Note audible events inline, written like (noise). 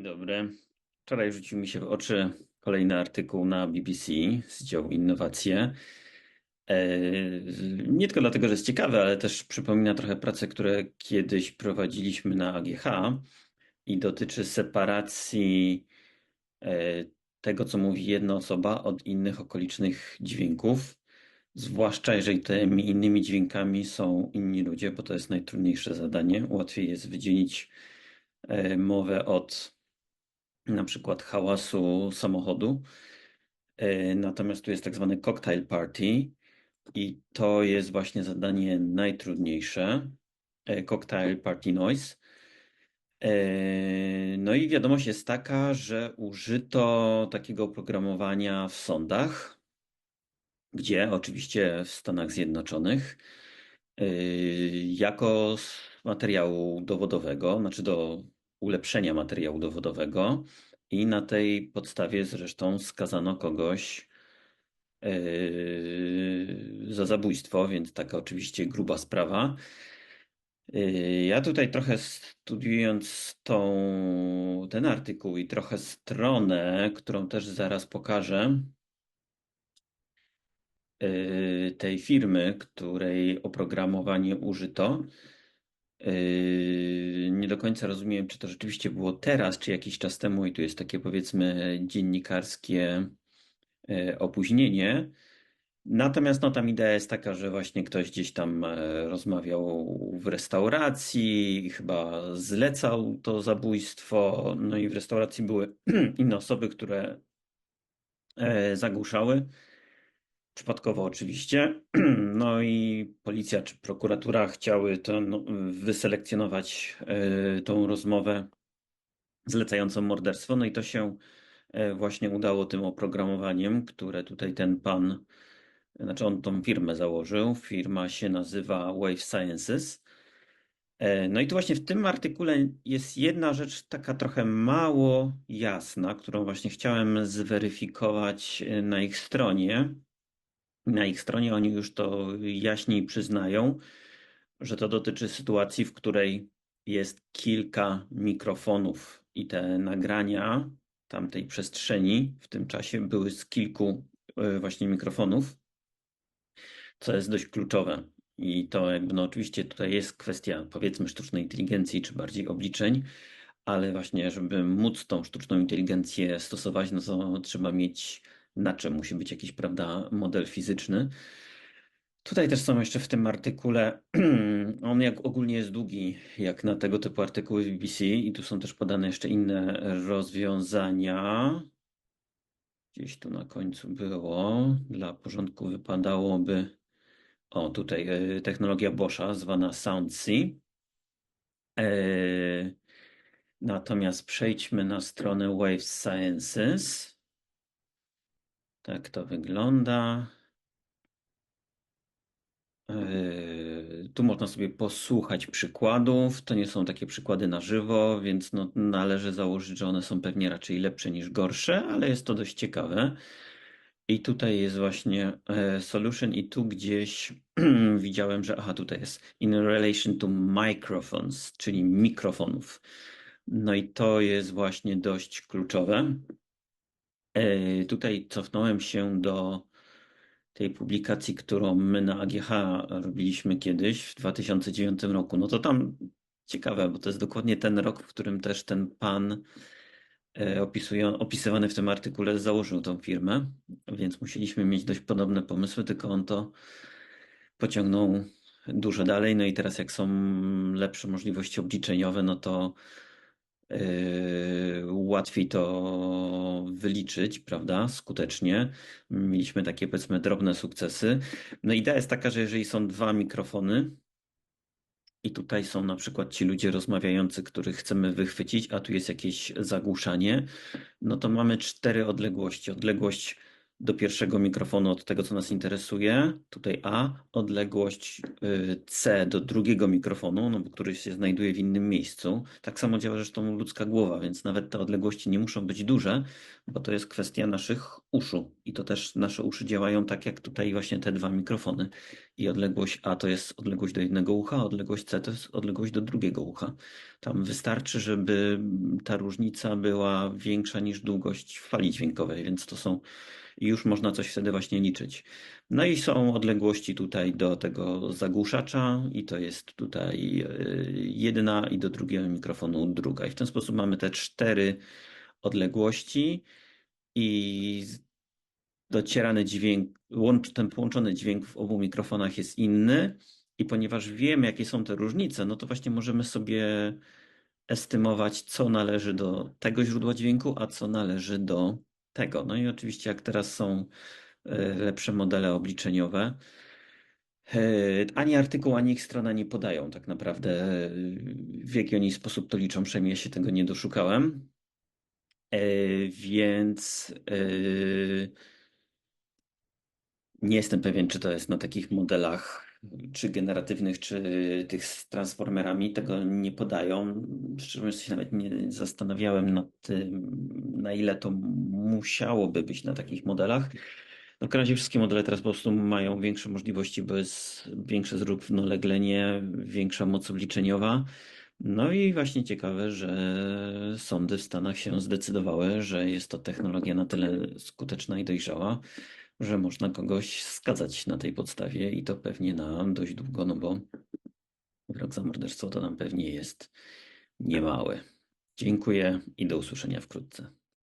Dzień dobry. Wczoraj rzucił mi się w oczy kolejny artykuł na BBC z działu Innowacje. E, Nie tylko dlatego, że jest ciekawy, ale też przypomina trochę prace, które kiedyś prowadziliśmy na AGH i dotyczy separacji e, tego, co mówi jedna osoba od innych okolicznych dźwięków. Zwłaszcza jeżeli tymi innymi dźwiękami są inni ludzie, bo to jest najtrudniejsze zadanie. Łatwiej jest wydzielić e, mowę od na przykład hałasu samochodu. E, Natomiast tu jest tak zwany cocktail party i to jest właśnie zadanie najtrudniejsze. e, Cocktail party noise. E, No i wiadomość jest taka, że użyto takiego oprogramowania w sądach, gdzie oczywiście w Stanach Zjednoczonych, jako materiału dowodowego, znaczy do ulepszenia materiału dowodowego i na tej podstawie zresztą skazano kogoś yy, za zabójstwo, więc taka oczywiście gruba sprawa. Yy, Ja tutaj trochę studiując tą, ten artykuł i trochę stronę, którą też zaraz pokażę, yy, tej firmy, której oprogramowanie użyto, Nie do końca rozumiem, czy to rzeczywiście było teraz, czy jakiś czas temu, i tu jest takie powiedzmy dziennikarskie yy, opóźnienie. Natomiast no, tam idea jest taka, że właśnie ktoś gdzieś tam e, rozmawiał w restauracji, chyba zlecał to zabójstwo. No i w restauracji były (clears throat) inne osoby, które e, zagłuszały. Przypadkowo oczywiście. (clears throat) No i policja czy prokuratura chciały to, no, wyselekcjonować e, tą rozmowę zlecającą morderstwo. No i to się e, właśnie udało tym oprogramowaniem, które tutaj ten pan, znaczy on tą firmę założył. Firma się nazywa Wave Sciences. E, No i tu właśnie w tym artykule jest jedna rzecz taka trochę mało jasna, którą właśnie chciałem zweryfikować na ich stronie. Na ich stronie oni już to jaśniej przyznają, że to dotyczy sytuacji, w której jest kilka mikrofonów i te nagrania tamtej przestrzeni w tym czasie były z kilku e, właśnie mikrofonów, co jest dość kluczowe. I to jakby, no oczywiście tutaj jest kwestia powiedzmy sztucznej inteligencji czy bardziej obliczeń, ale właśnie, żeby móc tą sztuczną inteligencję stosować, no to trzeba mieć na czym musi być jakiś, prawda, model fizyczny. Tutaj też są jeszcze w tym artykule, (clears throat) on jak ogólnie jest długi, jak na tego typu artykuły w BBC i tu są też podane jeszcze inne rozwiązania. Gdzieś tu na końcu było, dla porządku wypadałoby, o tutaj e, technologia Boscha zwana SoundSea. Natomiast przejdźmy na stronę Wave Sciences. Tak to wygląda. Yy, Tu można sobie posłuchać przykładów. To nie są takie przykłady na żywo, więc no, należy założyć, że one są pewnie raczej lepsze niż gorsze, ale jest to dość ciekawe. I tutaj jest właśnie e, solution, i tu gdzieś (clears throat) widziałem, że aha, tutaj jest in relation to microphones, czyli mikrofonów. No i to jest właśnie dość kluczowe. E, Tutaj cofnąłem się do tej publikacji, którą my na AGH robiliśmy kiedyś w 2009 roku. No to tam ciekawe, bo to jest dokładnie ten rok, w którym też ten pan e, opisują, opisywany w tym artykule założył tą firmę, więc musieliśmy mieć dość podobne pomysły, tylko on to pociągnął dużo dalej. No i teraz jak są lepsze możliwości obliczeniowe, no to Yy, łatwiej to wyliczyć, prawda, skutecznie. Mieliśmy takie, powiedzmy, drobne sukcesy. No idea jest taka, że jeżeli są dwa mikrofony i tutaj są na przykład ci ludzie rozmawiający, których chcemy wychwycić, a tu jest jakieś zagłuszanie, no to mamy cztery odległości. Odległość do pierwszego mikrofonu od tego, co nas interesuje, tutaj A, odległość y, C do drugiego mikrofonu, no bo który się znajduje w innym miejscu. Tak samo działa zresztą ludzka głowa, więc nawet te odległości nie muszą być duże, bo to jest kwestia naszych uszu. I to też nasze uszy działają tak, jak tutaj właśnie te dwa mikrofony. I odległość A to jest odległość do jednego ucha, a odległość C to jest odległość do drugiego ucha. Tam wystarczy, żeby ta różnica była większa niż długość fali dźwiękowej, więc to są i już można coś wtedy właśnie liczyć. No i są odległości tutaj do tego zagłuszacza i to jest tutaj y, jedna i do drugiego mikrofonu druga. I w ten sposób mamy te cztery odległości i docierany dźwięk, łącz, ten połączony dźwięk w obu mikrofonach jest inny i ponieważ wiemy, jakie są te różnice, no to właśnie możemy sobie estymować, co należy do tego źródła dźwięku, a co należy do tego. No i oczywiście, jak teraz są e, lepsze modele obliczeniowe, e, ani artykuł, ani ich strona nie podają tak naprawdę, e, w jaki oni sposób to liczą. Przynajmniej ja się tego nie doszukałem. Więc nie jestem pewien, czy to jest na takich modelach, czy generatywnych, czy tych z transformerami. Tego nie podają. Szczerze mówiąc, się nawet nie zastanawiałem nad tym, na ile to musiałoby być na takich modelach. No, w razie wszystkie modele teraz po prostu mają większe możliwości, bo jest większe zrównoleglenie, większa moc obliczeniowa. No i właśnie ciekawe, że sądy w Stanach się zdecydowały, że jest to technologia na tyle skuteczna i dojrzała, że można kogoś skazać na tej podstawie i to pewnie na dość długo, no bo wyrok za morderstwo to nam pewnie jest niemały. Dziękuję i do usłyszenia wkrótce.